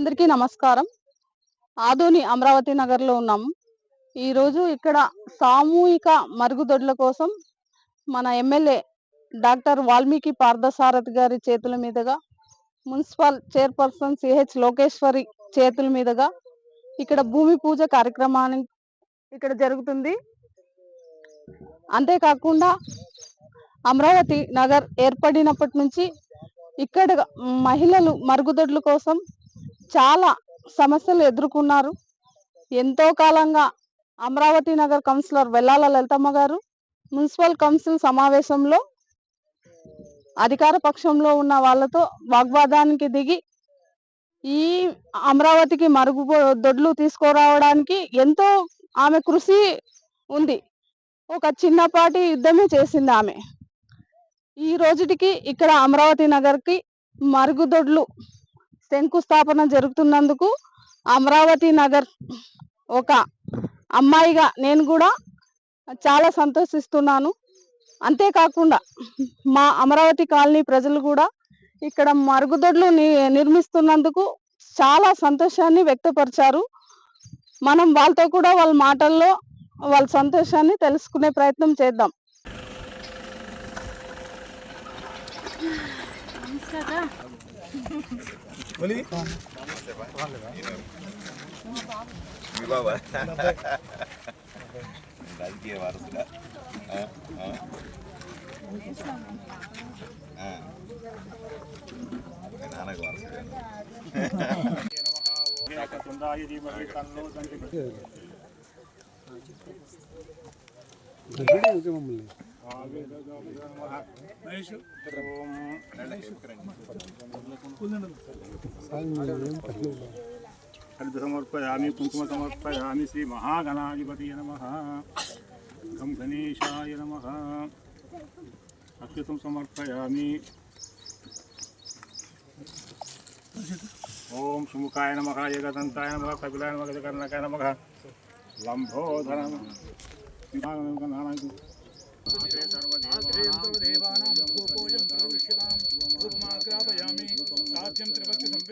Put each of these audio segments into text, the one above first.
అందరికీ నమస్కారం. ఆదోని అమరావతి నగర్లో ఉన్నాము ఈరోజు ఇక్కడ సామూహిక మరుగుదొడ్ల కోసం మన ఎమ్మెల్యే డాక్టర్ వాల్మీకి పార్థసారథి గారి చేతుల మీదుగా మున్సిపల్ చైర్పర్సన్ సిహెచ్ లోకేశ్వరి చేతుల మీదుగా ఇక్కడ భూమి పూజ కార్యక్రమాన్ని ఇక్కడ జరుగుతుంది. అంతేకాకుండా అమరావతి నగర్ ఏర్పడినప్పటి నుంచి ఇక్కడ మహిళలు మరుగుదొడ్ల కోసం చాలా సమస్యలు ఎదుర్కొన్నారు. ఎంతో కాలంగా అమరావతి నగర్ కౌన్సిలర్ వెల్లాల లలితమ్మ గారు మున్సిపల్ కౌన్సిల్ సమావేశంలో అధికార పక్షంలో ఉన్న వాళ్ళతో వాగ్వాదానికి దిగి ఈ అమరావతికి మరుగు దొడ్లు తీసుకురావడానికి ఎంతో ఆమె కృషి ఉంది. ఒక చిన్నపాటి యుద్ధమే చేసింది ఆమె. ఈ రోజుటికి ఇక్కడ అమరావతి నగర్కి మరుగుదొడ్లు శంకుస్థాపన జరుగుతున్నందుకు అమరావతి నగర్ ఒక అమ్మాయిగా నేను కూడా చాలా సంతోషిస్తున్నాను. అంతేకాకుండా మా అమరావతి కాలనీ ప్రజలు కూడా ఇక్కడ మరుగుదొడ్లు ని- నిర్మిస్తున్నందుకు చాలా సంతోషాన్ని వ్యక్తపరిచారు. మనం వాళ్ళతో కూడా వాళ్ళ మాటల్లో వాళ్ళ సంతోషాన్ని తెలుసుకునే ప్రయత్నం చేద్దాం. మీ రాజకీయ వారసుగా ఆ, ఆ. ఆ. మీ నాన్నకు వారసుగా ఏకతుండాయ ధీమహి తన్నో దంతి హరిత సమర్పయామి కుంకుమ సమర్పయామి శ్రీ మహాగణాధిపతి నమ. గం గణేశాయ నమ. అక్షతం సమర్పయామి. ఓం సుముఖాయ నమ ఏకదంతాయ నమ కపిలాయ నమ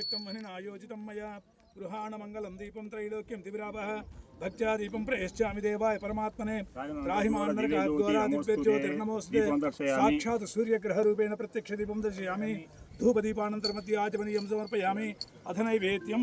సంవిక్తం మహిన ఆయోజితం మయా గృహాణ మంగళం దీపం త్రైలోక్యం దివిరాపః భక్త్యా దీపం ప్రయశ్చామి దేవాయ పరమాత్మనే త్రాహిమాన్నరకాద్వారాదిభ్యజ్యోతిర్నమోస్తే సాక్షాత్ సూర్యగ్రహ రూపేణ ప్రత్యక్ష దీపం దర్శయామి ధూపదీపానంతరమధ్య ఆచమనీయం సమర్పయామి నైవేద్యం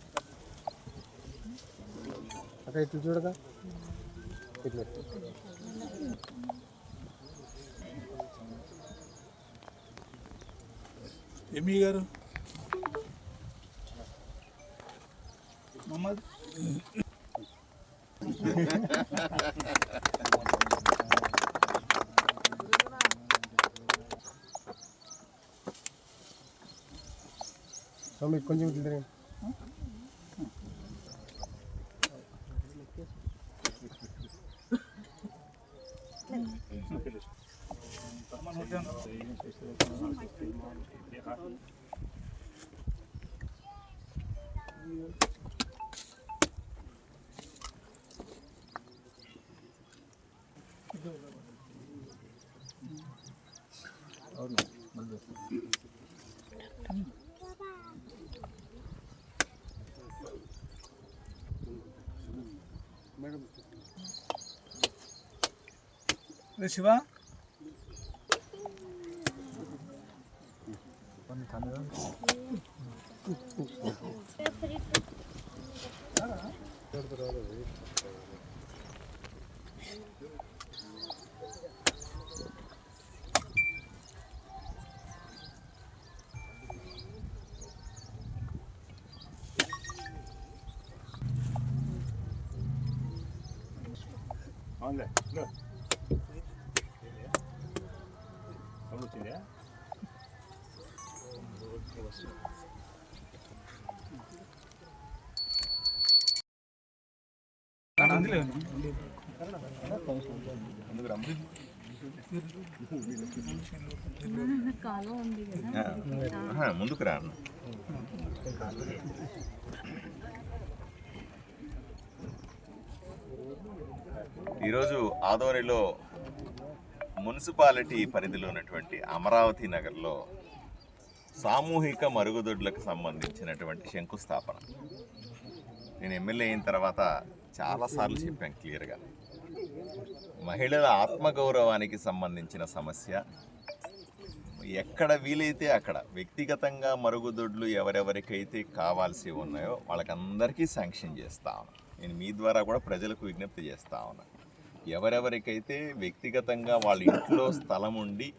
అక్కడ ఇట్లు చూడగా ఇట్లా ఎంఈ గారు మహమ్మద్ స్వామి కొంచెం ఇట్లా शिवा 아, 네. 네. 안돼 그래 잘못 치네. ముందుకు రా ఈరోజు ఆదోనిలో మున్సిపాలిటీ పరిధిలో ఉన్నటువంటి అమరావతి నగర్లో సామూహిక మరుగుదొడ్లకు సంబంధించినటువంటి శంకుస్థాపన. నేను ఎమ్మెల్యే అయిన తర్వాత చాలాసార్లు చెప్పాను క్లియర్గా. మహిళల ఆత్మగౌరవానికి సంబంధించిన సమస్య ఎక్కడ వీలైతే అక్కడ వ్యక్తిగతంగా మరుగుదొడ్లు ఎవరెవరికైతే కావాల్సి ఉన్నాయో వాళ్ళకందరికీ శాంక్షన్ చేస్తా ఉన్నా. నేను మీ ద్వారా కూడా ప్రజలకు విజ్ఞప్తి చేస్తా ఉన్నా. ఎవరెవరికైతే వ్యక్తిగతంగా వాళ్ళ ఇంట్లో స్థలం ఉండి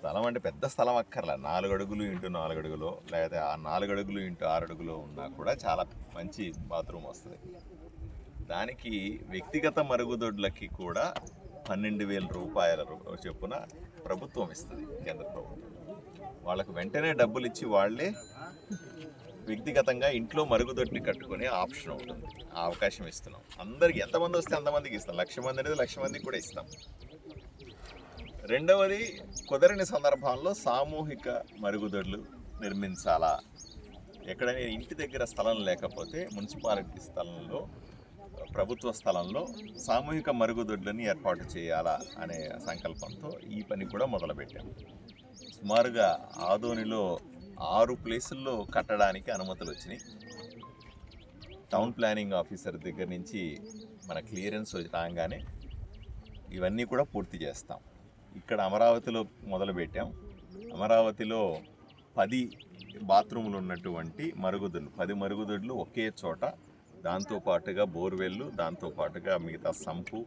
స్థలం అంటే పెద్ద స్థలం అక్కర్లా. నాలుగు అడుగులు ఇంటూ నాలుగు అడుగులో లేకపోతే ఆ నాలుగు అడుగులు ఇంటూ ఆరు అడుగులో ఉన్నా కూడా చాలా మంచి బాత్రూమ్ వస్తుంది. దానికి వ్యక్తిగత మరుగుదొడ్లకి కూడా పన్నెండు వేల రూపాయల చొప్పున ప్రభుత్వం ఇస్తుంది కేంద్ర ప్రభుత్వం. వాళ్ళకు వెంటనే డబ్బులు ఇచ్చి వాళ్ళే వ్యక్తిగతంగా ఇంట్లో మరుగుదొడ్ని కట్టుకునే ఆప్షన్ ఉంటుంది. ఆ అవకాశం ఇస్తున్నాం. అందరికి ఎంతమంది వస్తే అంతమందికి ఇస్తాం. లక్ష మంది అనేది లక్ష మందికి కూడా ఇస్తాం. రెండవది కుదరని సందర్భాల్లో సామూహిక మరుగుదొడ్లు నిర్మించాలా? ఎక్కడైనా ఇంటి దగ్గర స్థలం లేకపోతే మున్సిపాలిటీ స్థలంలో ప్రభుత్వ స్థలంలో సామూహిక మరుగుదొడ్లని ఏర్పాటు చేయాలా అనే సంకల్పంతో ఈ పని కూడా మొదలుపెట్టాము సుమారుగా ఆదోనిలో ఆరు ప్లేసుల్లో కట్టడానికి అనుమతులు వచ్చినాయి. టౌన్ ప్లానింగ్ ఆఫీసర్ దగ్గర నుంచి మన క్లియరెన్స్ రాగానే ఇవన్నీ కూడా పూర్తి చేస్తాం. ఇక్కడ అమరావతిలో మొదలుపెట్టాం అమరావతిలో పది బాత్రూములు ఉన్నటువంటి మరుగుదొడ్లు. పది మరుగుదొడ్లు ఒకే చోట. దాంతోపాటుగా బోర్వెల్లు దాంతోపాటుగా మిగతా సంపు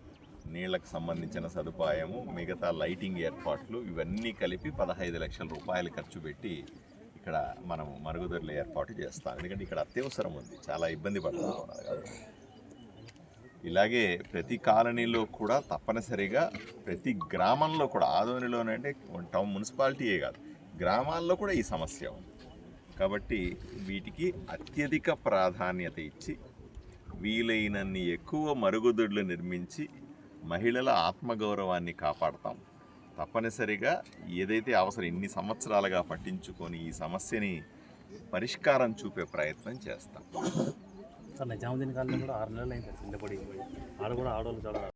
నీళ్ళకు సంబంధించిన సదుపాయము మిగతా లైటింగ్ ఏర్పాట్లు ఇవన్నీ కలిపి పదహైదు లక్షల రూపాయలు ఖర్చు పెట్టి ఇక్కడ మనం మరుగుదొడ్లు ఏర్పాటు చేస్తాం. ఎందుకంటే ఇక్కడ అత్యవసరం ఉంది. చాలా ఇబ్బంది పడుతుంది ఇలాగే ప్రతి కాలనీలో కూడా తప్పనిసరిగా ప్రతి గ్రామంలో కూడా ఆదోనిలోనంటే టౌన్ మున్సిపాలిటీయే కాదు గ్రామాల్లో కూడా ఈ సమస్య ఉంది. కాబట్టి వీటికి అత్యధిక ప్రాధాన్యత ఇచ్చి వీలైనన్ని ఎక్కువ మరుగుదొడ్లు నిర్మించి మహిళల ఆత్మగౌరవాన్ని కాపాడతాం. తప్పనిసరిగా ఏదైతే అవసరం ఇన్ని సంవత్సరాలుగా పట్టించుకొని ఈ సమస్యని పరిష్కారం చూపే ప్రయత్నం చేస్తాం. సార్ నిజాముద్దీన్ కాలనీ కూడా ఆరు నెలలు అయింది సార్ కింద పడి. ఆడ కూడా ఆడవాళ్ళు చాలా